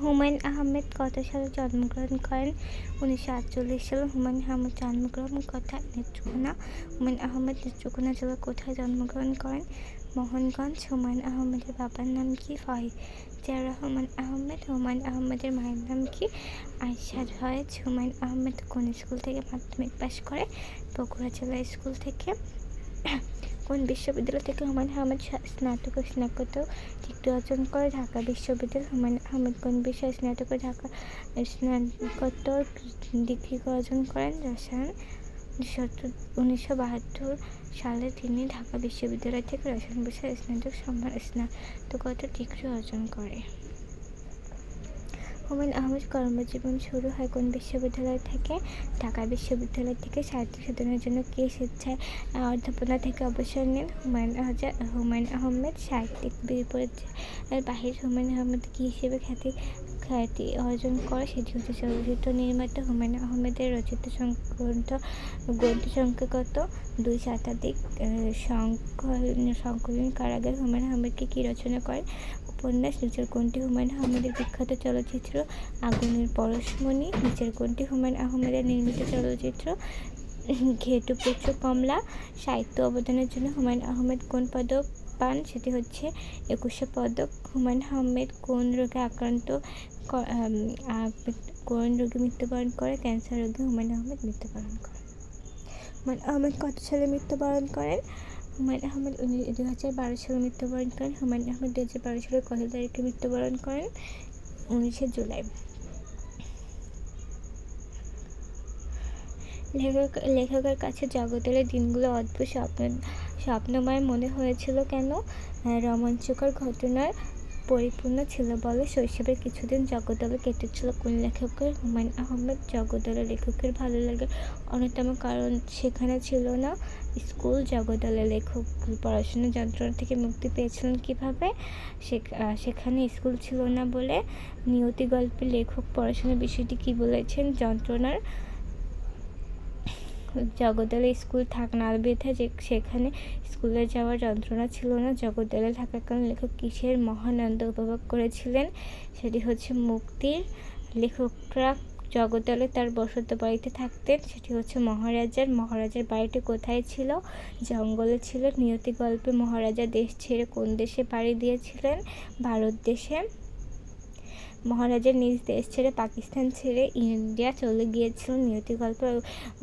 হুমায়ুন আহমেদ কত সালে জন্মগ্রহণ করেন? উনিশশো আটচল্লিশ সালে হুমায়ুন আহমেদ জন্মগ্রহণ কোথায় নেত্রকোনা। হুমায়ুন আহমেদ নেত্রকোনা জেলার কোথায় জন্মগ্রহণ করেন? মোহনগঞ্জ। হুমায়ুন আহমেদের বাবার নাম কি? ফয়জা। রহমান আহমেদ। হুমায়ুন আহমেদের মায়ের নাম কি? আয়শা জয়েজ হুমায়ুন আহমেদ কোন স্কুল থেকে মাধ্যমিক পাশ করে? বগুড়া জেলা স্কুল থেকে। কোন বিশ্ববিদ্যালয় থেকে হুমায়ুন আহমেদ স্না- স্নাতক ও স্নাতকোত্তর ডিগ্রি অর্জন করে? ঢাকা বিশ্ববিদ্যালয়, হুমায়ুন আহমেদ কোন বিষয়ে স্নাতক ঢাকা স্নাতকোত্তর ডিগ্রি অর্জন করেন? রসায়ন উনিশশো বাহাত্তর সালে তিনি ঢাকা বিশ্ববিদ্যালয় থেকে রসায়ন বিষয়ে স্নাতক সম্মান স্নাতকোত্তর ডিগ্রি অর্জন করে। হুমায়ুন আহমেদ কর্মজীবন শুরু হয় কোন বিশ্ববিদ্যালয় থেকে? ঢাকা বিশ্ববিদ্যালয় থেকে সাহিত্য সাধনের জন্য কে স্বেচ্ছায় অধ্যাপনা থেকে অবসর নেন? হুমায়ুন আহজা হুমায়ুন আহমেদ, সাহিত্যিক বিপরীত বাহির হুমায়ুন আহমেদ কী হিসেবে খ্যাতি খ্যাতি অর্জন করে সেটি হচ্ছে চলচ্চিত্র নির্মাতা হুমায়ুন আহমেদের রচিত সং- গ্রন্থ গ্রন্থ সংখ্যা কত দুই শতাধিক সংকলন কারাগার। হুমায়ুন আহমেদকে কী রচনা করেন? উপন্যাস, নিচের কোনটি হুমায়ুন আহমেদের বিখ্যাত চলচ্চিত্র। আগুনের পরশমণি, নিচের কোনটি হুমায়ুন আহমেদের নির্মিত চলচ্চিত্র। ঘেটু পুত্র কমলা, সাহিত্য অবদানের জন্য হুমায়ুন আহমেদ কোন পদক পান? সেটি হচ্ছে একুশে পদক। হুমায়ুন আহমেদ কোন রোগে আক্রান্ত ক- আম, আ- কোন রোগে মৃত্যুবরণ করে ক্যান্সার রোগে হুমায়ুন আহমেদ মৃত্যুবরণ করেন হুমায়ুন আহমেদ কত সালে মৃত্যুবরণ করেন? হুমায়ুন আহমেদ দু হাজার বারো সালে মৃত্যুবরণ করেন। হুমায়ুন আহমেদ দু হাজার বারো সালের কত তারিখে মৃত্যুবরণ করেন উনিশে জুলাই। লেখক লেখকের কাছে জগতের দিনগুলো অদ্ভুত স্বপ্ন স্বপ্নময় মনে হয়েছিল কেন? রোমাঞ্চকর ঘটনার পরিপূর্ণ ছিল বলে শৈশবের কিছুদিন জগদলে কেটেছিল কোন লেখকের? হুমায়ুন আহমেদ জগদলে লেখকের ভালো লাগে অন্যতম কারণ সেখানে ছিল না। স্কুল জগদলে লেখক পড়াশোনার যন্ত্রণা থেকে মুক্তি পেয়েছিলেন কীভাবে? সেখ- সেখানে স্কুল ছিল না বলে নিয়তি গল্পের লেখক পড়াশোনার বিষয়টি কি বলেছেন? যন্ত্রণার জগদ্দলে স্কুল থাক না বেঁধে যে সেখানে স্কুলে যাওয়ার যন্ত্রণা ছিল না। জগদ্দলে থাকাকালীন লেখক কিসের মহানন্দ উপভোগ করেছিলেন? সেটি হচ্ছে মুক্তির লেখকরা জগদ্দলে তার বসত বাড়িতে থাকতেন। সেটি হচ্ছে মহারাজার। মহারাজার বাড়িটি কোথায় ছিল? জঙ্গলে ছিল। নিয়তি গল্পে মহারাজা দেশ ছেড়ে কোন দেশে পাড়ি দিয়েছিলেন? ভারত দেশে। মহারাজা নিজ দেশ ছেড়ে পাকিস্তান ছেড়ে ইন্ডিয়া চলে গিয়েছিলেন নিয়তি গল্পে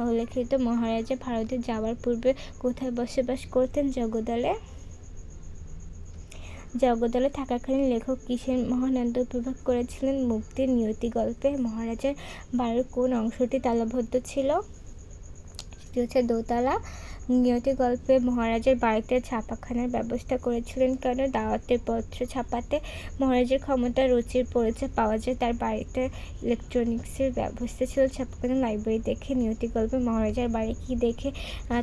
উল্লেখিত মহারাজা ভারতে যাওয়ার পূর্বে কোথায় বসবাস করতেন? জগদলে? জগদলে থাকাকালীন লেখক কিসের মহানন্দ উপভোগ করেছিলেন মুক্তির নিয়তি গল্পে। মহারাজার বাড়ির কোন অংশটি তালাবদ্ধ ছিল? সেটি হচ্ছে দোতলা। নিয়তি গল্পে মহারাজের বাড়িতে ছাপাখানার ব্যবস্থা করেছিলেন কেন? দাওয়াতের পত্র ছাপাতে মহারাজের ক্ষমতা রুচির পরিচয় পাওয়া যায়। তার বাড়িতে ইলেকট্রনিক্সের ব্যবস্থা ছিল ছাপাখানা লাইব্রেরি দেখে। নিয়তি গল্পে মহারাজার বাড়ি কি দেখে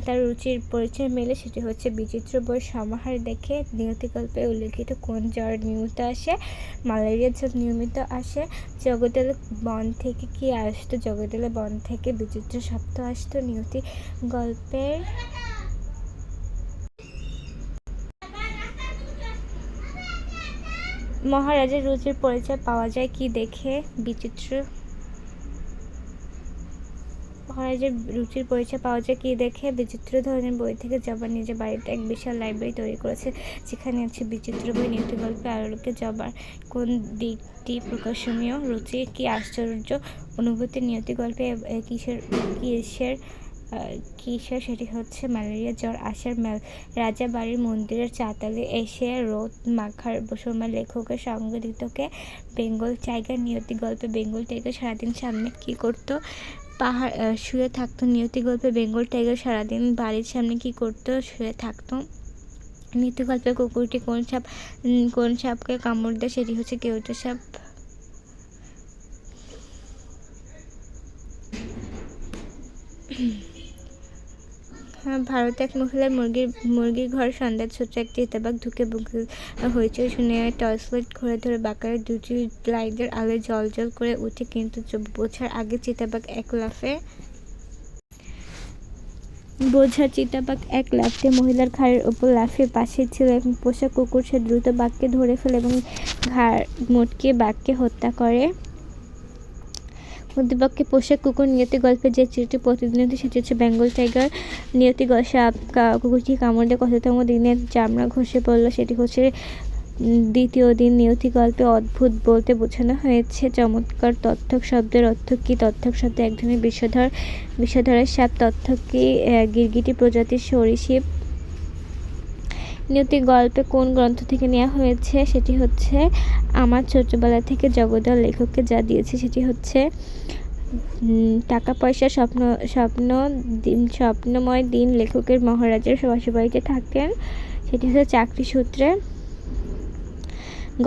তার রুচির পরিচয় মেলে সেটি হচ্ছে বিচিত্র বই সমাহার দেখে। নিয়তি গল্পে উল্লেখিত কোন জ্বর নিয়মিত আসে ম্যালেরিয়া জ্বর নিয়মিত আসে জগদলে বন থেকে কি আসতো জগদলে বন থেকে বিচিত্র শব্দ আসতো। নিয়তি গল্পের মহারাজের রুচির পরিচয় পাওয়া যায় কি দেখে? বিচিত্র। মহারাজের রুচির পরিচয় পাওয়া যায় কি দেখে? বিচিত্র ধরনের বই থেকে জবার নিজের বাড়িতে এক বিশাল লাইব্রেরি তৈরি করেছে, যেখানে আছে বিচিত্র বই নিয়ত গল্পে আলোকে জবার। কোন দিকটি প্রকাশনীয়? রুচি কি আশ্চর্য? অনুভূতি, নিয়তি গল্পে কিসের কিসের কিসের সেটি হচ্ছে ম্যালেরিয়া জ্বর আসার মেল রাজা বাড়ির মন্দিরের চাতালে এসে রোদ মাখার সময় লেখকের সংগঠিতকে বেঙ্গল টাইগার নিয়তি গল্পে বেঙ্গল টাইগার সারাদিন সামনে কি করতো? পাহাড় শুয়ে থাকতো নিয়তি গল্পে বেঙ্গল টাইগার সারাদিন বাড়ির সামনে কি করতো? শুয়ে থাকতো। নিয়তি গল্পে কুকুরটি কোন সাপ কোন সাপকে কামড় দেয় সেটি হচ্ছে কেউটো সাপ। হ্যাঁ, ভারতে এক মহিলার মুরগির মুরগির ঘর সন্ধ্যার ছোট্ট একটি চিতাবাঘ ঢুকে বুকে হইচই শুনে টর্চ লাইট ঘুরে ধরে বাঁকারে দুটি লাইটের আলোয় জল জল করে উঠে কিন্তু বোঝার আগে চিতাবাঘ এক লাফে বোঝা চিতাবাঘ এক লাফে মহিলার ঘাড়ের ওপর লাফিয়ে পাশে ছিল এবং পোষা কুকুর সে দ্রুত বাঘকে ধরে ফেলে এবং ঘাড় মোটকে বাঘকে হত্যা করে। প্রতিপক্ষে পোশাক, কুকুর নিয়তি গল্পে যে চিত্রটি প্রতিনিয়ত সেটি হচ্ছে বেঙ্গল টাইগার নিয়তি সাপ কুকুরটি কামড়ে কততম দিনে চামড়া ঘষে পড়ল সেটি হচ্ছে দ্বিতীয় দিন নিয়তি গল্পে অদ্ভুত বলতে বোঝানো হয়েছে। চমৎকার তথ্যক শব্দের অর্থ কী? তথ্যক শব্দ এক ধরনের বিষধর, বিষধরের সাপ। তথ্যক কি গিরগিটি প্রজাতির সরীসৃপ নিয়তি গল্পে কোন গ্রন্থ থেকে নেওয়া হয়েছে? সেটি হচ্ছে আমার ছোটবেলা থেকে জগদল লেখককে যা দিয়েছে, সেটি হচ্ছে টাকা পয়সা স্বপ্ন স্বপ্ন দিন, স্বপ্নময় দিন লেখকের মহারাজের বাড়িতে থাকেন। সেটি হচ্ছে চাকরি সূত্রে।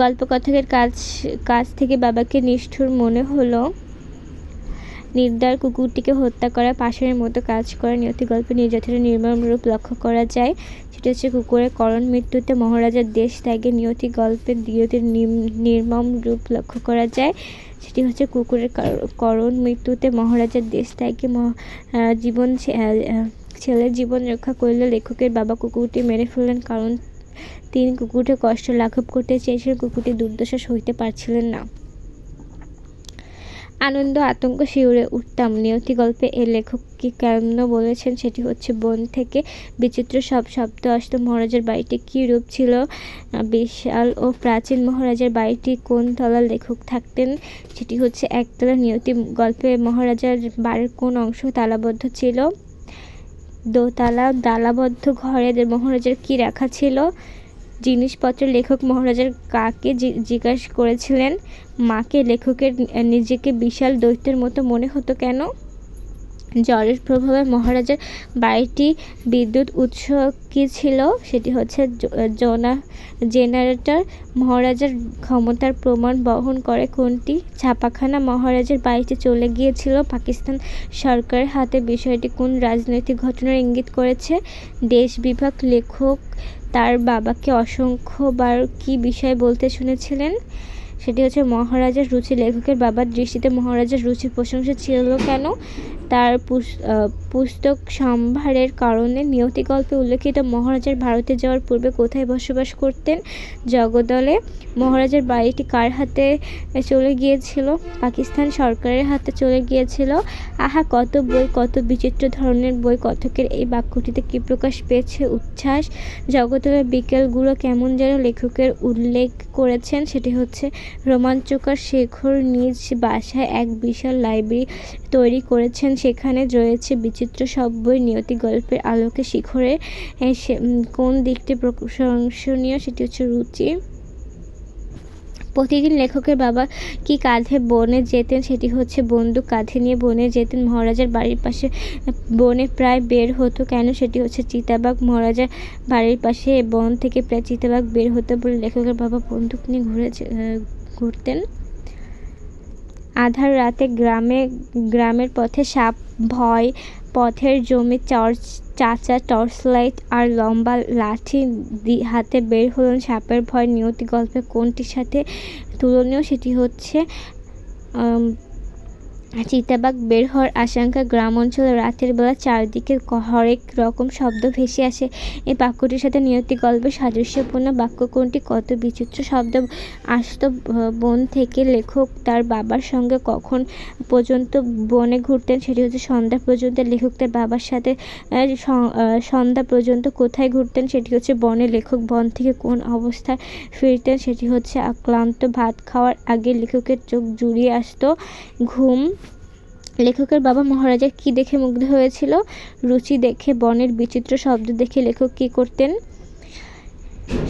গল্পকথকের কাজ কাছ থেকে বাবাকে নিষ্ঠুর মনে হলো। নির্দার কুকুরটিকে হত্যা করা পাশের মতো কাজ করা নিয়তি গল্পে নির্যাতনের নির্মম রূপ লক্ষ্য করা যায়। সেটা হচ্ছে কুকুরের করণ মৃত্যুতে মহারাজার দেশ ত্যাগে নিয়তি গল্পের নিয়তির নির্মম রূপ লক্ষ্য করা যায়। সেটি হচ্ছে কুকুরের করণ মৃত্যুতে মহারাজার দেশ ত্যাগে জীবন ছেলের জীবন রক্ষা করলে লেখকের বাবা কুকুরটি মেরে ফেললেন কারণ তিনি কুকুরটির কষ্ট লাঘব করতে চেয়েছিলেন। কুকুরটি দুর্দশা সইতে পারছিলেন না। আনন্দ, আতঙ্ক শিউরে উঠতাম। নিয়তি গল্পে এ লেখক কি কেন বলেছেন সেটি হচ্ছে বন থেকে বিচিত্র সব শব্দ আসতো। মহারাজের বাড়িটি কী রূপ ছিল? বিশাল ও প্রাচীন মহারাজার বাড়িটি কোন তলার লেখক থাকতেন? সেটি হচ্ছে একতলা নিয়তি গল্পে মহারাজার বাড়ির কোন অংশ তালাবদ্ধ ছিল? দোতলা, দালাবদ্ধ ঘরে মহারাজার কি রাখা ছিল? জিনিসপত্রের লেখক মহারাজার কাকে জিজ্ঞাসা করেছিলেন, মাকে লেখকের নিজেকে বিশাল দৈত্যের মতো মনে হতো কেন? জলের প্রভাবে মহারাজার বাড়িটি বিদ্যুৎ উৎস কী ছিল? সেটি হচ্ছে জোনা জেনারেটর। মহারাজার ক্ষমতার প্রমাণ বহন করে কোনটি? ছাপাখানা মহারাজার বাড়িতে চলে গিয়েছিল। পাকিস্তান সরকারের হাতে বিষয়টি কোন রাজনৈতিক ঘটনার ইঙ্গিত করেছে? দেশ বিভাগ লেখক তার বাবাকে অসংখ্যবার কি বিষয় বলতে শুনেছিলেন? সেটি হচ্ছে মহারাজার রুচি লেখকের বাবার দৃষ্টিতে মহারাজার রুচির প্রশংসা ছিল কেন? তার পুস্তক সম্ভারের কারণে নিয়তি গল্পে উল্লেখিত মহারাজার ভারতে যাওয়ার পূর্বে কোথায় বসবাস করতেন? জগদলে মহারাজার বাড়িটি কার হাতে চলে গিয়েছিল? পাকিস্তান সরকারের হাতে চলে গিয়েছিল? আহা, কত বই, কত বিচিত্র ধরনের বই কথকের এই বাক্যটিতে কী প্রকাশ পেয়েছে উচ্ছ্বাস? জগদলের বিকেলগুলো কেমন যেন লেখকের উল্লেখ করেছেন, সেটি হচ্ছে, রোমাঞ্চকর শেখর নিজ বাসায় এক বিশাল লাইব্রেরি তৈরি করেছেন সেখানে রয়েছে বিচিত্র সব বই, নিয়তি গল্পের আলোকে শিখরে কোন দিকটি প্রশংসনীয় সেটি হচ্ছে রুচি। প্রতিদিন লেখকের বাবা কি কাঁধে বনে যেতেন সেটি হচ্ছে বন্দুক কাঁধে নিয়ে বনে যেতেন। মহারাজার বাড়ির পাশে বনে প্রায় বের হতো কেন সেটি হচ্ছে চিতাবাঘ। মহারাজার বাড়ির পাশে বন থেকে প্রায় চিতাবাঘ বের হতো বলে লেখকের বাবা বন্দুক নিয়ে ঘুরে ঘুরতেন। আধার রাতে গ্রামে, গ্রামের পথে সাপ, ভয়, পথের জমি, টর্চ, চাচা টর্চ লাইট আর লম্বা লাঠি হাতে বের হলেন সাপের ভয় নিয়তি গল্পে কোনটির সাথে তুলনীয় সেটি হচ্ছে চিতাবাঘ বের হওয়ার আশঙ্কা গ্রাম অঞ্চলে রাতের বেলা চারদিকে হরেক রকম শব্দ ভেসে আসে। এই বাক্যটির সাথে নিয়তি গল্পের সাদৃশ্যপূর্ণ বাক্য কোনটি? কত বিচিত্র শব্দ আসত বন থেকে লেখক তার বাবার সঙ্গে কখন পর্যন্ত বনে ঘুরতেন সেটি হচ্ছে সন্ধ্যা পর্যন্ত। লেখক তার বাবার সাথে সন্ধ্যা পর্যন্ত কোথায় ঘুরতেন সেটি হচ্ছে বনে। লেখক বন থেকে কোন অবস্থায় ফিরতেন সেটি হচ্ছে আক্লান্ত ভাত খাওয়ার আগে লেখকের চোখ জুড়িয়ে আসতো। ঘুম লেখকের বাবা মহারাজা কি দেখে মুগ্ধ হয়েছিল? রুচি দেখে, বনের বিচিত্র শব্দ দেখে লেখক কি করতেন?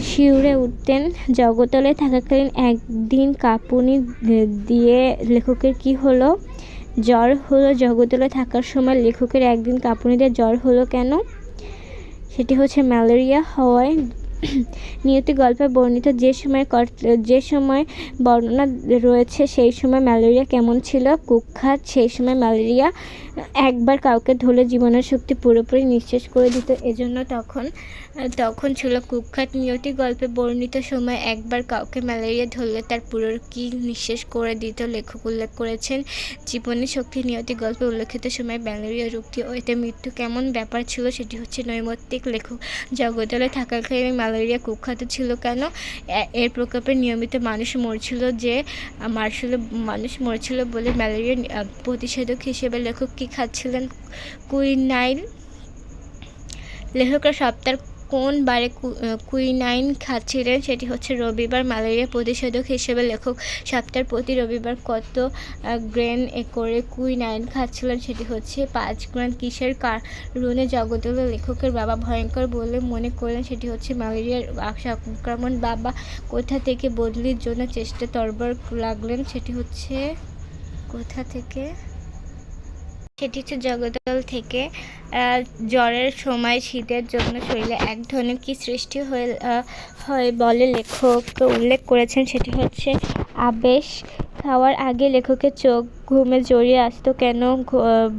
শিউরে উঠতেন, জগতলে থাকাকালীন একদিন কাঁপুনি দিয়ে লেখকের কি হলো? জ্বর হলো, জগতলে থাকার সময় লেখকের একদিন কাঁপুনি দিয়ে জ্বর হলো কেন? সেটি হচ্ছে ম্যালেরিয়া হওয়ায় নিয়তি গল্পে বর্ণিত যে সময় যে সময় বর্ণনা রয়েছে, সেই সময় ম্যালেরিয়া কেমন ছিল? কুখ্যাত, সেই সময় ম্যালেরিয়া একবার কাউকে ধরলে জীবনের শক্তি পুরোপুরি নিঃশেষ করে দিত, এজন্য তখন তখন ছিল কুখ্যাত নিয়তি গল্পে বর্ণিত সময় একবার কাউকে ম্যালেরিয়া ধরলে তার পুরো কি নিঃশেষ করে দিত লেখক উল্লেখ করেছেন জীবনের শক্তি নিয়তি গল্পে উল্লেখিত সময় ম্যালেরিয়া রোগটি ও এতে মৃত্যু কেমন ব্যাপার ছিল সেটি হচ্ছে নৈমত্তিক লেখক জগদলে থাকাকালীন ম্যালেরিয়া কুখ্যাত ছিল কেন? এর প্রকোপে নিয়মিত মানুষ মরছিল যে, মারছিল, মানুষ মরছিল বলে ম্যালেরিয়া প্রতিষেধক হিসেবে লেখক কী খাচ্ছিলেন কুইনাইন লেখকরা সপ্তাহ কোন বারে কুইনাইন খাচ্ছিলেন সেটি হচ্ছে রবিবার ম্যালেরিয়া প্রতিষেধক হিসেবে লেখক সপ্তাহের প্রতি রবিবার কত গ্রেন করে কুইনাইন খাচ্ছিলেন সেটি হচ্ছে পাঁচ গ্রান কিসের কারণে জগদল লেখকের বাবা ভয়ঙ্কর বলে মনে করলেন সেটি হচ্ছে ম্যালেরিয়ার সংক্রমণ বাবা কোথা থেকে বদলির জন্য চেষ্টা তরবর লাগলেন সেটি হচ্ছে কোথা থেকে? সেটি হচ্ছে জগদল থেকে জ্বরের সময় শীতের জন্য শরীরে এক ধরনের কী সৃষ্টি হয়ে হয় বলে লেখক উল্লেখ করেছেন, সেটি হচ্ছে আবেশ খাওয়ার আগে লেখকের চোখ ঘুমে জড়িয়ে আসতো কেন?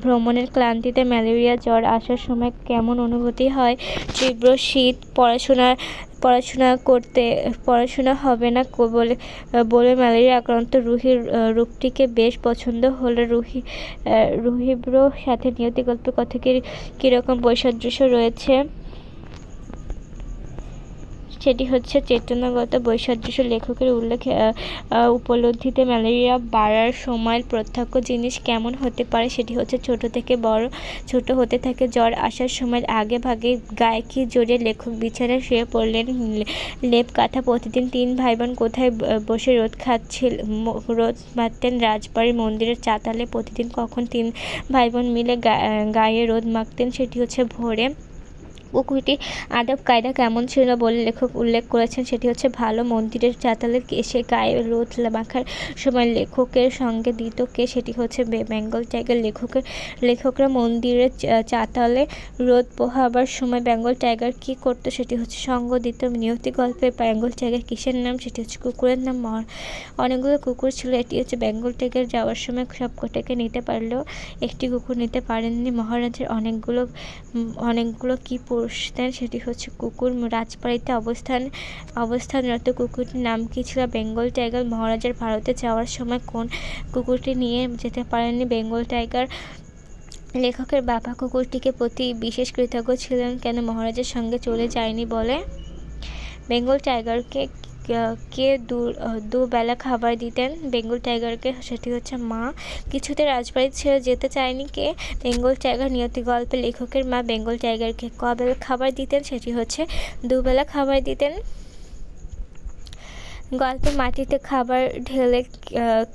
ভ্রমণের ক্লান্তিতে ম্যালেরিয়া, জ্বর আসার সময় কেমন অনুভূতি হয়? তীব্র শীত পড়াশোনার পড়াশোনা করতে, পড়াশোনা হবে না বলে বলে ম্যালেরিয়া আক্রান্ত রুহির রূপটিকে বেশ পছন্দ হলো। রুহি রুহিব্রো সাথে নিয়তি গল্পের কথা কীরকম বৈসাদৃশ্য রয়েছে? সেটি হচ্ছে চেতনাগত বৈসাদৃশ্য লেখকের উল্লেখ উপলব্ধিতে ম্যালেরিয়া বাড়ার সময় প্রত্যক্ষ জিনিস কেমন হতে পারে সেটি হচ্ছে ছোট থেকে বড়, ছোট হতে থাকে জ্বর আসার সময় আগে ভাগে গায়ে কি জড়িয়ে লেখক বিছানায় শুয়ে পড়লেন লেপ কাঁথা প্রতিদিন তিন ভাই বোন কোথায় বসে রোদ খাচ্ছিল রোদ মারতেন রাজবাড়ির মন্দিরের চাতালে প্রতিদিন কখন তিন ভাই বোন মিলে গায়ে রোদ মাখতেন সেটি হচ্ছে ভোরে পুকুরটি আদব কায়দা কেমন ছিল বলে লেখক উল্লেখ করেছেন, সেটি হচ্ছে ভালো মন্দিরের চাতালে এসে গায়ে রোদ মাখার সময় লেখকের সঙ্গে দিত কে, সেটি হচ্ছে বেঙ্গল টাইগার লেখকের লেখকরা মন্দিরের চাতালে রোদ পোহাবার সময় বেঙ্গল টাইগার কি করতো, সেটি হচ্ছে সঙ্গ দিত, নিয়তি গল্পে বেঙ্গল টাইগার কিসের নাম, সেটি হচ্ছে কুকুরের নাম মর অনেকগুলো কুকুর ছিল, এটি হচ্ছে বেঙ্গল টাইগার যাওয়ার সময় সব কটাকে নিতে পারলেও একটি কুকুর নিতে পারেননি। মহারাজের অনেকগুলো অনেকগুলো কি পুষতেন সেটি হচ্ছে কুকুর রাজবাড়িতে অবস্থান, অবস্থানরত কুকুরটির নাম কী ছিল? বেঙ্গল টাইগার মহারাজার ভারতে যাওয়ার সময় কোন কুকুরটি নিয়ে যেতে পারেননি? বেঙ্গল টাইগার লেখকের বাবা কুকুরটিকে প্রতি বিশেষ কৃতজ্ঞ ছিলেন কেন মহারাজের সঙ্গে চলে যায়নি বলে? বেঙ্গল টাইগারকে কে দু দুবেলা খাবার দিতেন। বেঙ্গল টাইগারকে সেটি হচ্ছে মা। কিছুতে রাজবাড়ি ছেড়ে যেতে চায়নি কে? বেঙ্গল টাইগার নিয়তি গল্পে লেখকের মা বেঙ্গল টাইগারকে কবেলা খাবার দিতেন? সেটি হচ্ছে দুবেলা খাবার দিতেন। গল্পে মাটিতে খাবার ঢেলে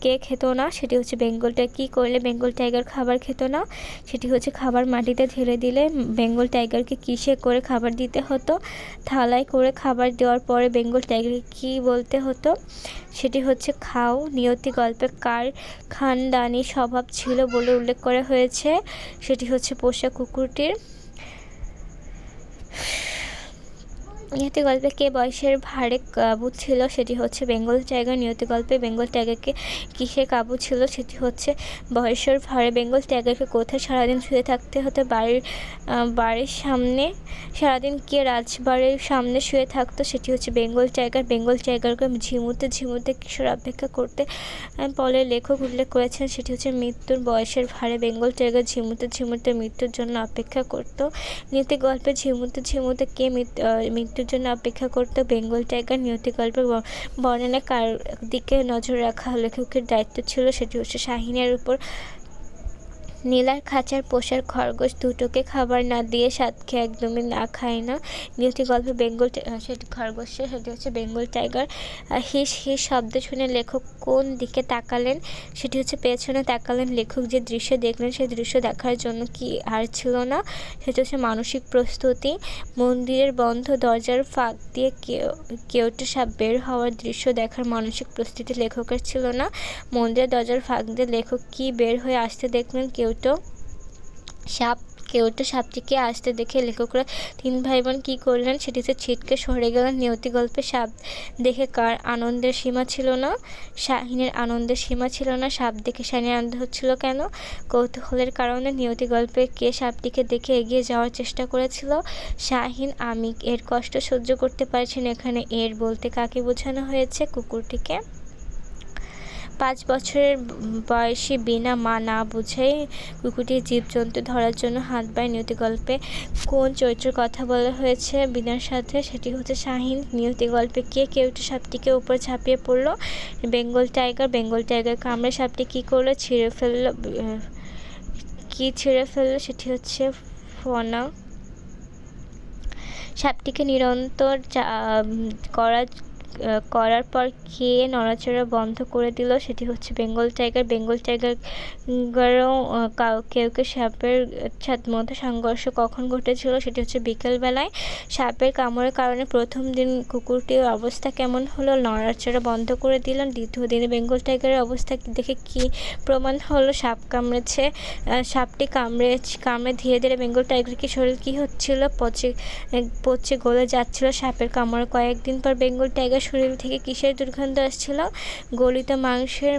কে খেত না? সেটি হচ্ছে বেঙ্গলটা কী করলে বেঙ্গল টাইগার খাবার খেত না? সেটি হচ্ছে খাবার মাটিতে ঢেলে দিলে বেঙ্গল টাইগারকে কিসে করে খাবার দিতে হতো? থালায় করে খাবার দেওয়ার পরে বেঙ্গল টাইগারকে কী বলতে হতো? সেটি হচ্ছে খাও, নিয়তি গল্পে কার খানদানি স্বভাব ছিল বলে উল্লেখ করা হয়েছে। সেটি হচ্ছে পোষা কুকুরটির। নিহতি গল্পে কে বয়সের ভারে কাবু ছিল সেটি হচ্ছে বেঙ্গল টাইগার। নিহতি গল্পে বেঙ্গল টাইগারকে কিসে কাবু ছিল সেটি হচ্ছে বয়সের ভারে বেঙ্গল টাইগারকে কোথায় সারাদিন শুয়ে থাকতে হতো? বাড়ির বাড়ির সামনে, সারাদিন কে রাজবাড়ির সামনে শুয়ে থাকতো সেটি হচ্ছে বেঙ্গল টাইগার। বেঙ্গল টাইগারকে ঝিমুতে ঝিমুতে কিশোর অপেক্ষা করতে বলে লেখক উল্লেখ করেছেন সেটি হচ্ছে মৃত্যুর বয়সের ভারে বেঙ্গল টাইগার ঝিমুতে ঝিমুতে মৃত্যুর জন্য অপেক্ষা করতো। নীতি গল্পে ঝিমুতে ঝিমুতে কে মৃত্যুর জন্য অপেক্ষা করতে বেঙ্গল টাইগার নিয়তি গল্পের বর্ণনা কার দিকে নজর রাখা লেখকের দায়িত্ব ছিল সেটি হচ্ছে শাহিনের উপর নীলার খাঁচার পোষার খরগোশ দুটোকে খাবার না দিয়ে সাতকে একদমই না খায় না। নিয়তি গল্পে বেঙ্গল সেটি খরগোশে, সেটি হচ্ছে বেঙ্গল টাইগার। হিস হিস শব্দ শুনে লেখক কোন দিকে তাকালেন? সেটি হচ্ছে পেছনে তাকালেন লেখক যে দৃশ্য দেখলেন, সেই দৃশ্য দেখার জন্য কি আর ছিল না? সেটি হচ্ছে মানসিক প্রস্তুতি। মন্দিরের বন্ধ দরজার ফাঁক দিয়ে কেউ, কেউটা সাপ বের হওয়ার দৃশ্য দেখার মানসিক প্রস্তুতি লেখকের ছিল না। মন্দিরের দরজার ফাঁক দিয়ে লেখক কি বের হয়ে আসতে দেখলেন? কেউ দুটো সাপ, কেউটো সাপটিকে আসতে দেখে লেখকরা তিন ভাই বোন কী করলেন সেটিতে ছিটকে সরে গেলেন নিয়তি গল্পে। সাপ দেখে কার আনন্দের সীমা ছিল না? শাহিনের আনন্দের সীমা ছিল না? সাপ দেখে শাহিনের আনন্দ হচ্ছিল কেন? কৌতূহলের কারণে নিয়তি গল্পে কে সাপটিকে দেখে এগিয়ে যাওয়ার চেষ্টা করেছিল? শাহিন আমি এর কষ্ট সহ্য করতে পারছি না এখানে? এর বলতে কাকে বোঝানো হয়েছে কুকুরটিকে? পাঁচ বছরের বয়সী বিনা মা না বুঝেই কুকুরটির জীবজন্তু ধরার জন্য হাত বায় নিয়তি গল্পে কোন চরিত্রের কথা বলা হয়েছে বিনার সাথে? সেটি হচ্ছে শাহিন। নিয়তি গল্পে কে কেউটি সাপটিকে উপর ঝাঁপিয়ে পড়ল? বেঙ্গল টাইগার বেঙ্গল টাইগার কামড়ে সাপটি কী করল? ছিঁড়ে ফেলল, কী ছিঁড়ে ফেলল? সেটি হচ্ছে ফনা। সাপটিকে নিরন্তর করা করার পর কে নড়াচড়া বন্ধ করে দিল সেটি হচ্ছে বেঙ্গল টাইগার। বেঙ্গল টাইগারও কেউ কেউ সাপের মধ্যে সংঘর্ষ কখন ঘটেছিল সেটি হচ্ছে বিকেলবেলায় সাপের কামড়ের কারণে প্রথম দিন কুকুরটির অবস্থা কেমন হলো? নড়াচড়া বন্ধ করে দিলাম দ্বিতীয় দিনে বেঙ্গল টাইগারের অবস্থা দেখে কি প্রমাণ হলো? সাপ কামড়েছে সাপটি কামড়ে কামড়ে ধীরে ধীরে বেঙ্গল টাইগার কি শরীর কী হচ্ছিল? পচে পচে গলে যাচ্ছিল সাপের কামড়ে। কয়েকদিন পর বেঙ্গল টাইগার শরীর থেকে কিসের দুর্গন্ধ আসছিল? গলিত মাংসের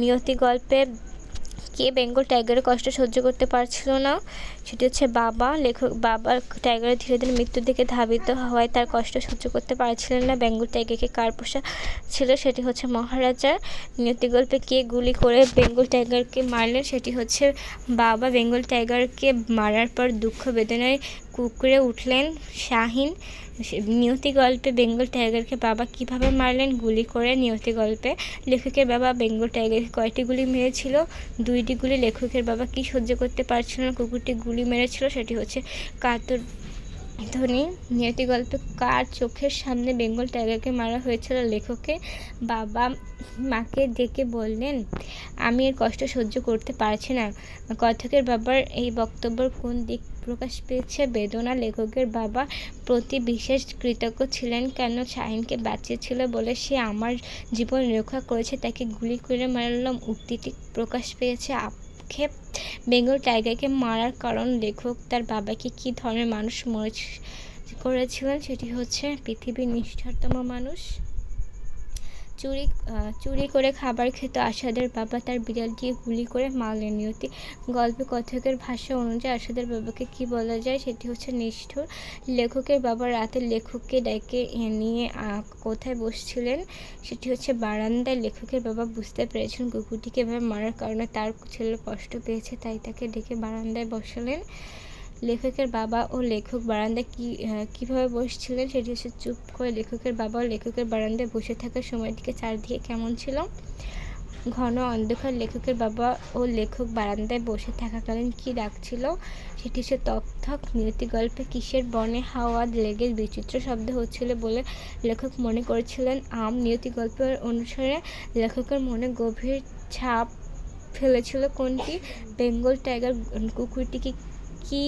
নিয়তি গল্পে কে বেঙ্গল টাইগারের কষ্ট সহ্য করতে পারছিল না? সেটি হচ্ছে বাবা। লেখক বাবা টাইগারের ধীরে ধীরে মৃত্যুর দিকে ধাবিত হওয়ায় তার কষ্ট সহ্য করতে পারছিলেন না। বেঙ্গল টাইগারকে কার পোষা ছিল সেটি হচ্ছে মহারাজার নিয়তি গল্পে কে গুলি করে বেঙ্গল টাইগারকে মারলেন সেটি হচ্ছে বাবা। বেঙ্গল টাইগারকে মারার পর দুঃখ বেদনায় কুকুরে উঠলেন শাহিন। নিয়তি গল্পে বেঙ্গল টাইগারকে বাবা কীভাবে মারলেন গুলি করে নিয়তি গল্পে লেখকের বাবা বেঙ্গল টাইগারকে কয়টি গুলি মেরেছিল? দুইটি গুলি লেখকের বাবা কি সহ্য করতে পারছিল না? কুকুরটি গুলি মেরেছিল, সেটি হচ্ছে কাতর ধ্বনি নিয়তি গল্পে কার চোখের সামনে বেঙ্গল টাইগারকে মারা হয়েছিল? লেখকে বাবা মাকে ডেকে বললেন, আমি এর কষ্ট সহ্য করতে পারছি না। কথকের বাবার এই বক্তব্যের কোন দিক প্রকাশ পেয়েছে বেদনা? লেখকের বাবা প্রতি বিশেষ কৃতজ্ঞ ছিলেন, কেন শাহিনকে বাঁচিয়েছিল বলে সে আমার জীবন রক্ষা করেছে? তাকে গুলি করে মারলাম। উক্তিটি প্রকাশ পেয়েছে আক্ষেপ বেঙ্গল টাইগারকে মারার কারণ লেখক তার বাবাকে কী ধরনের মানুষ মরে করেছিলেন? সেটি হচ্ছে পৃথিবীর নিষ্ঠারতম মানুষ। চুরি চুরি করে খাবার খেত আসাদের বাবা। তার বিড়ালটিকে গুলি করে মারলেন নিয়তি। গল্পে কথকের ভাষা অনুযায়ী আসাদের বাবাকে কি বলা যায় সেটি হচ্ছে নিষ্ঠুর। লেখকের বাবা রাতে লেখককে ডেকে নিয়ে কোথায় বসছিলেন সেটি হচ্ছে বারান্দায়। লেখকের বাবা বুঝতে পেরেছেন কুকুরটিকে এভাবে মারার কারণে তার ছেলে কষ্ট পেয়েছে, তাই তাকে ডেকে বারান্দায় বসালেন। লেখকের বাবা ও লেখক বারান্দায় কী কীভাবে বসছিলেন সেটি হচ্ছে চুপ করে লেখকের বাবা ও লেখকের বারান্দায় বসে থাকার সময়টিকে চারদিকে কেমন ছিল? ঘন অন্ধকার লেখকের বাবা ও লেখক বারান্দায় বসে থাকাকালীন কী ডাকছিল সেটি সে তকথক নিয়তি গল্পে কিসের বনে হাওয়া লেগে বিচিত্র শব্দ হচ্ছিল বলে লেখক মনে করেছিলেন। আম নিয়তি গল্পের অনুসারে লেখকের মনে গভীর ছাপ ফেলেছিল। কোনটি? বেঙ্গল টাইগার কুকুরটিকে কি,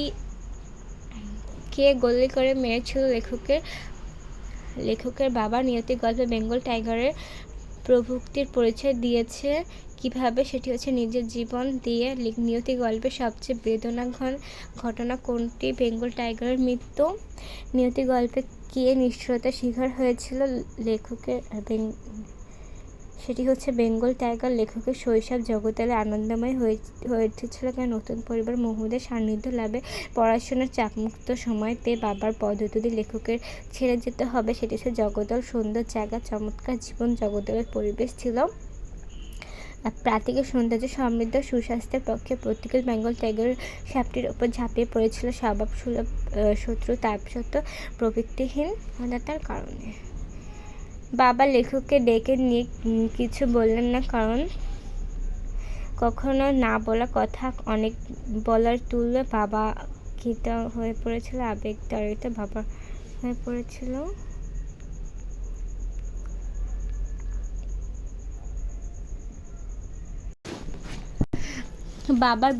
কে গুলি করে মেরেছিল লেখকের লেখকের বাবা নিয়তি গল্পে বেঙ্গল টাইগারের প্রভুক্তির পরিচয় দিয়েছে কীভাবে, সেটি হচ্ছে নিজের জীবন দিয়ে নিয়তি গল্পে সবচেয়ে বেদনাঘন ঘটনা কোনটি? বেঙ্গল টাইগারের মৃত্যু। নিয়তি গল্পে কে নিষ্ঠুরতার শিকার হয়েছিল লেখকের সেটি হচ্ছে বেঙ্গল টাইগার লেখকের শৈশব জগতালে আনন্দময় হয়ে উঠেছিল কেন? নতুন পরিবার মহুদের সান্নিধ্য লাভে পড়াশোনার চাপমুক্ত সময় পেয়ে বাবার পদ্ধতি লেখকের ছেড়ে যেতে হবে, সেটি হচ্ছে জগদল সুন্দর জায়গা, চমৎকার জীবন জগদলের পরিবেশ ছিল। প্রাতিকের সৌন্দর্য সমৃদ্ধ সুস্বাস্থ্যের পক্ষে প্রত্যেকের বেঙ্গল টাইগার সাপটির ওপর ঝাঁপিয়ে পড়েছিল স্বভাব সুলভ শত্রু, তাপসত্ত্ব প্রবৃত্তিহীন হতার কারণে। বাবা লেখককে ডেকে নিয়ে কিছু বললেন না, কারণ কখনো না বলা কথা অনেক বলার তুলে বাবা খিত হয়ে পড়েছিল আবেগ তাড়িত বাবা হয়ে পড়েছিল। বাবার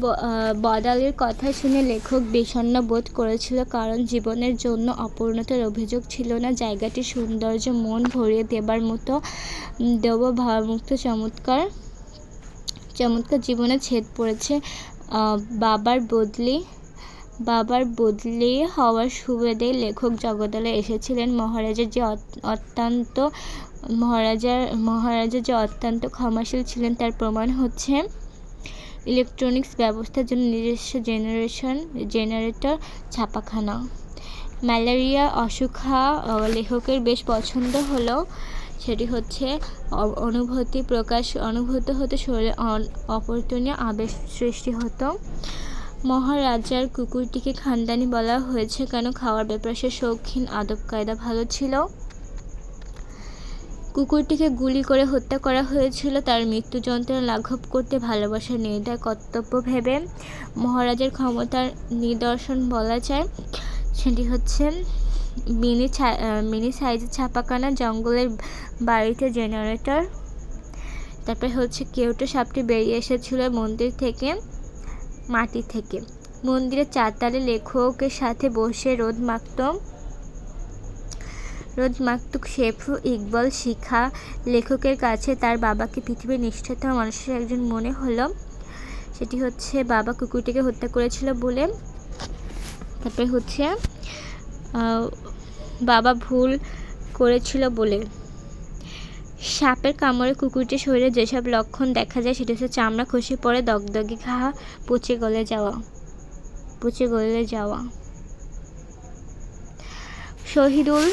বদালের কথা শুনে লেখক বিষণ্ণ বোধ করেছিল, কারণ জীবনের জন্য অপূর্ণতার অভিযোগ ছিল না। জায়গাটি সৌন্দর্য, মন ভরিয়ে দেবার মতো দেব ভাবমুক্ত চমৎকার চমৎকার জীবনে ছেদ পড়েছে। বাবার বদলি বাবার বদলি হওয়ার সুবাদে লেখক জগদ্দলে এসেছিলেন। মহারাজের যে অত- অত্যন্ত, মহারাজার মহারাজা যে অত্যন্ত ক্ষমাশীল ছিলেন, তার প্রমাণ হচ্ছে ইলেকট্রনিক্স ব্যবস্থার জন্য নিজস্ব জেনারেশন জেনারেটর ছাপাখানা। ম্যালেরিয়া অসুখা লেখকের বেশ পছন্দ হলো। সেটি হচ্ছে অনুভূতি প্রকাশ, অনুভূত হতে শরীরে অপরতনীয় আবেশ সৃষ্টি হতো। মহারাজার কুকুরটিকে খানদানি বলা হয়েছে কেন? খাওয়ার ব্যাপারে সে শৌখিন আদব কায়দা ভালো ছিল। কুকুরটিকে গুলি করে হত্যা করা হয়েছিল। তার মৃত্যু যন্ত্রণা লাঘব করতে ভালোবাসার নির্দয় কর্তব্য ভেবে মহারাজের ক্ষমতার নিদর্শন বলা যায়। সেটি হচ্ছে মিনি ছা- মিনি সাইজের ছাপাখানা জঙ্গলের বাড়িতে জেনারেটর। তারপরে হচ্ছে কেউটো সাপটি বেরিয়ে এসেছিল মন্দির থেকে, মাটি থেকে। মন্দিরের চারতালে লেখকের সাথে বসে রোদ মাখত। রোদ মাকতুক শেফু ইকবল শিখা লেখকের কাছে তার বাবাকে পৃথিবীর নিষ্ঠতম মানুষের একজন মনে হলো। সেটি হচ্ছে বাবা কুকুরটিকে হত্যা করেছিল বলে। তারপরে হচ্ছে বাবা ভুল করেছিল বলে। সাপের কামড়ে কুকুরটির শরীরে যেসব লক্ষণ দেখা যায়, সেটা হচ্ছে চামড়া খসে পড়ে, দগদগে ঘা, পচে গলে যাওয়া, পচে গলে যাওয়া। শহীদুল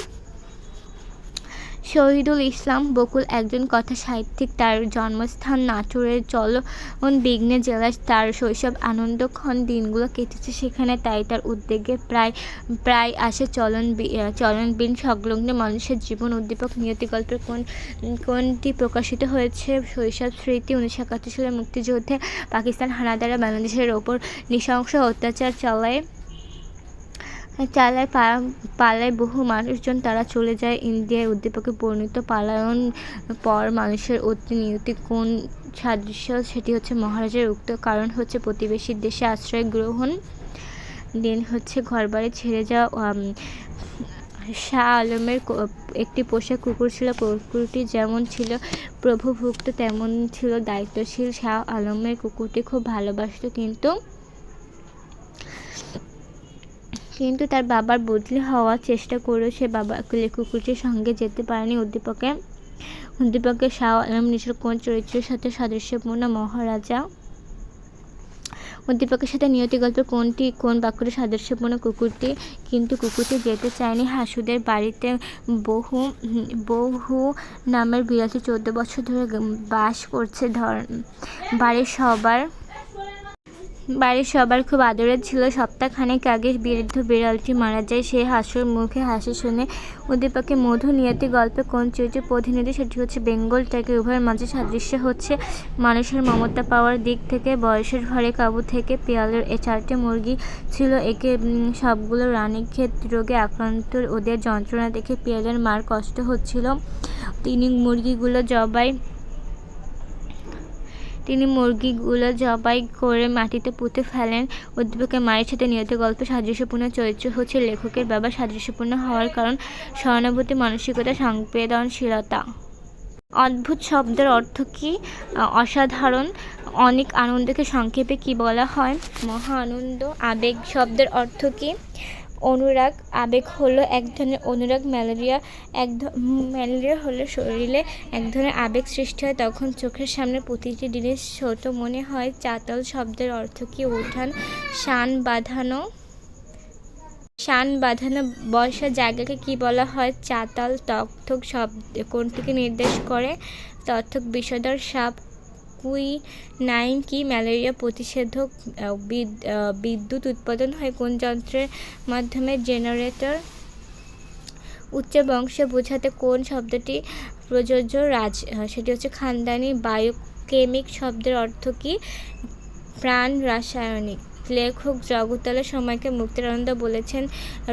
শহীদুল ইসলাম বকুল একজন কথা সাহিত্যিক তার জন্মস্থান নাটোরের চলন বিঘ্নে জেলায় তার শৈশব আনন্দক্ষণ দিনগুলো কেটেছে সেখানে। তাই তার উদ্যোগে প্রায় প্রায় আসে চলন আহ, সংলগ্ন মানুষের জীবন উদ্দীপক নিয়তি গল্পের কোন কোনটি প্রকাশিত হয়েছে? শৈশব স্মৃতি উনিশশো একাত্তর সালে মুক্তিযুদ্ধে পাকিস্তান হানাদাররা বাংলাদেশের ওপর নৃশংস অত্যাচার চালায়। চালায় পালায় বহু মানুষজন, তারা চলে যায় ইন্ডিয়ায়। উদ্দীপকে পরিণত পালায়ন পর মানুষের অতি নিয়তি কোন সাদৃশ্য, সেটি হচ্ছে মহারাজের উক্ত কারণ হচ্ছে প্রতিবেশীর দেশে আশ্রয় গ্রহণ। দিন হচ্ছে ঘরবাড়ি ছেড়ে যাওয়া শাহ আলমের একটি পোষা কুকুর ছিল, কুকুরটি যেমন ছিল প্রভুভুক্ত, তেমন ছিল দায়িত্বশীল। শাহ আলমের কুকুরটি খুব ভালোবাসতো, কিন্তু কিন্তু তার বাবার বদলি হওয়ার চেষ্টা করেও সে বাবা কুকুরটির সঙ্গে যেতে পারেনি। উদ্দীপকে উদ্দীপকের শাহ আলম নিজের কোন চরিত্রের সাথে সাদৃশ্যপূর্ণ মহারাজা? উদ্দীপকের সাথে নিয়তি গল্পের কোনটি, কোন বাক্যটি সাদৃশ্যপূর্ণ? কুকুরটি কিন্তু কুকুরটি যেতে চায়নি। হাসুদের বাড়িতে বহু বহু নামের বিড়ালটি চোদ্দ বছর ধরে বাস করছে। ধর, বাড়ির সবার বাড়ির সবার খুব আদরের ছিল। সপ্তাহখানেক আগে বৃদ্ধ বিড়ালটি মারা যায়। সেই হাসুর মুখে হাসি শুনে উদ্দীপকে, মধু, নিয়তি, গল্পে কোন চরিত্রের প্রতিনিধি? সেটি হচ্ছে বেঙ্গল টাইগার। উভয়ের মাঝে সাদৃশ্য হচ্ছে। মানুষের মমতা পাওয়ার দিক থেকে, বয়সের ঘরে কাবু থেকে পেয়ালের এ চারটে মুরগি ছিল একে সবগুলো রানীক্ষেত রোগে আক্রান্ত। ওদের যন্ত্রণা দেখে পেয়ালের মার কষ্ট হচ্ছিল। তিনি মুরগিগুলো জবাই তিনি মুরগিগুলো জবাই করে মাটিতে পুঁতে ফেলেন। উদ্দীপকের মায়ের সাথে নিয়ত গল্পে সাদৃশ্যপূর্ণ, চরিত্র হচ্ছে লেখকের বাবা সাদৃশ্যপূর্ণ হওয়ার কারণ, সহানুভূতি, মানসিকতা, সংবেদনশীলতা। অদ্ভুত শব্দের অর্থ কী? অসাধারণ। অনেক আনন্দকে সংক্ষেপে কি বলা হয়? মহা আনন্দ, আবেগ শব্দের অর্থ কী? অনুরাগ, আবেগ হলো এক ধরনের অনুরাগ, ম্যালেরিয়া এক ম্যালেরিয়া হলে শরীরে এক ধরনের আবেগ সৃষ্টি হয়। তখন চোখের সামনে প্রতিটি জিনিস ছোট মনে হয়। চাতাল শব্দের অর্থ কি? উঠান, শান বাঁধানো। শান বাঁধানো বসার জায়গাকে কি বলা হয়? চাতাল তক্থক শব্দ কোনটিকে নির্দেশ করে? তথ্যক বিষধর সাপ কুই নাইন কি ম্যালেরিয়া প্রতিষেধক বিদ্যুৎ উৎপাদন হয় কোন যন্ত্রের মাধ্যমে? জেনারেটর উচ্চ বংশে বোঝাতে কোন শব্দটি প্রযোজ্য? রাজ সেটি হচ্ছে খানদানি। বায়োকেমিক শব্দের অর্থ কি? প্রাণ রাসায়নিক। লেখক জগতলের সময়কে মুক্তির আনন্দ বলেছেন,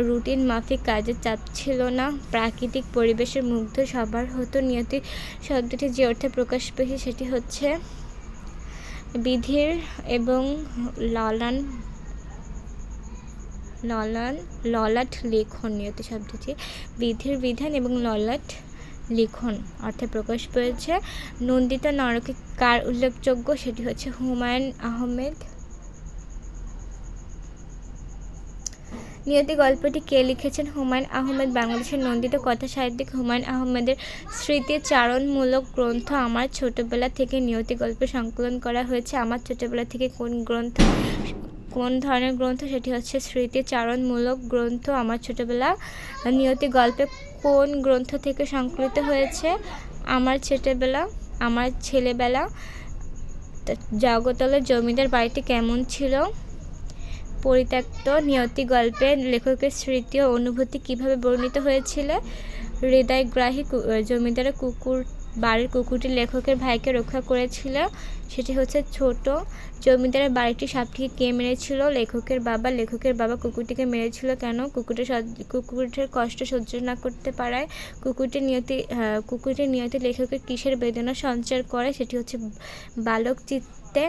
রুটিন মাফিক কাজের চাপ ছিল না, প্রাকৃতিক পরিবেশের মুগ্ধ সবার হতো। নিয়তি শব্দটি যে অর্থে প্রকাশ পেয়েছে সেটি হচ্ছে বিধির এবং ললান ললান, ললাট লিখন নিয়ত শব্দটি। বিধির বিধান এবং ললাট লিখন অর্থে প্রকাশ পেয়েছে। নন্দিত নরকে কার উল্লেখযোগ্য? সেটি হচ্ছে হুমায়ুন আহমেদ নিয়তি গল্পটি কে লিখেছেন? হুমায়ুন আহমেদ, বাংলাদেশের নন্দিত কথা সাহিত্যিক হুমায়ুন আহমেদের স্মৃতিচারণমূলক গ্রন্থ আমার ছোটবেলা থেকে নিয়তি গল্প সংকলন করা হয়েছে। আমার ছোটবেলা থেকে কোন গ্রন্থ, কোন ধরনের গ্রন্থ? সেটি হচ্ছে স্মৃতিচারণমূলক গ্রন্থ আমার ছোটবেলা। নিয়তি গল্পে কোন গ্রন্থ থেকে সংকলিত হয়েছে? আমার ছোটবেলা, আমার ছেলেবেলা জগতলের জমিদার বাড়িটি কেমন ছিল? পরিত্যক্ত নিয়তি গল্পে লেখকের স্মৃতি ও অনুভূতি কীভাবে বর্ণিত হয়েছিল? হৃদয়গ্রাহী জমিদারের কুকুর বাড়ির কুকুরটি লেখকের ভাইকে রক্ষা করেছিল। সেটি হচ্ছে ছোট জমিদারের বাড়িটি সাপটিকে কে মেরেছিল? লেখকের বাবা লেখকের বাবা কুকুরটিকে মেরেছিল কেন? কুকুরটি কুকুরটির কষ্ট সহ্য না করতে পারায় কুকুরটির নিয়তি কুকুরটির নিয়তি লেখকের কিসের বেদনা সঞ্চার করে? সেটি হচ্ছে বালক চিত্তে।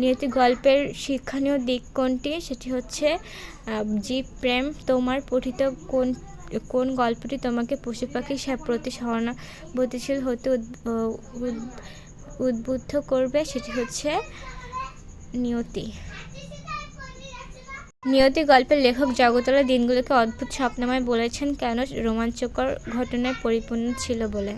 নিয়তি গল্পের শিক্ষণীয় দিক কোনটি? সেটি হচ্ছে জীব প্রেম তোমার পঠিত কোন কোন গল্পটি তোমাকে পশু পাখির প্রতি সহানুভূতিশীল হতে উদ- উদ- উদ্বুদ্ধ করবে সেটি হচ্ছে নিয়তি। নিয়তি গল্পের লেখক জগতলা দিনগুলোকে অদ্ভুত স্বপ্নময় বলেছেন, কেন রোমাঞ্চকর ঘটনায় পরিপূর্ণ ছিল বলে।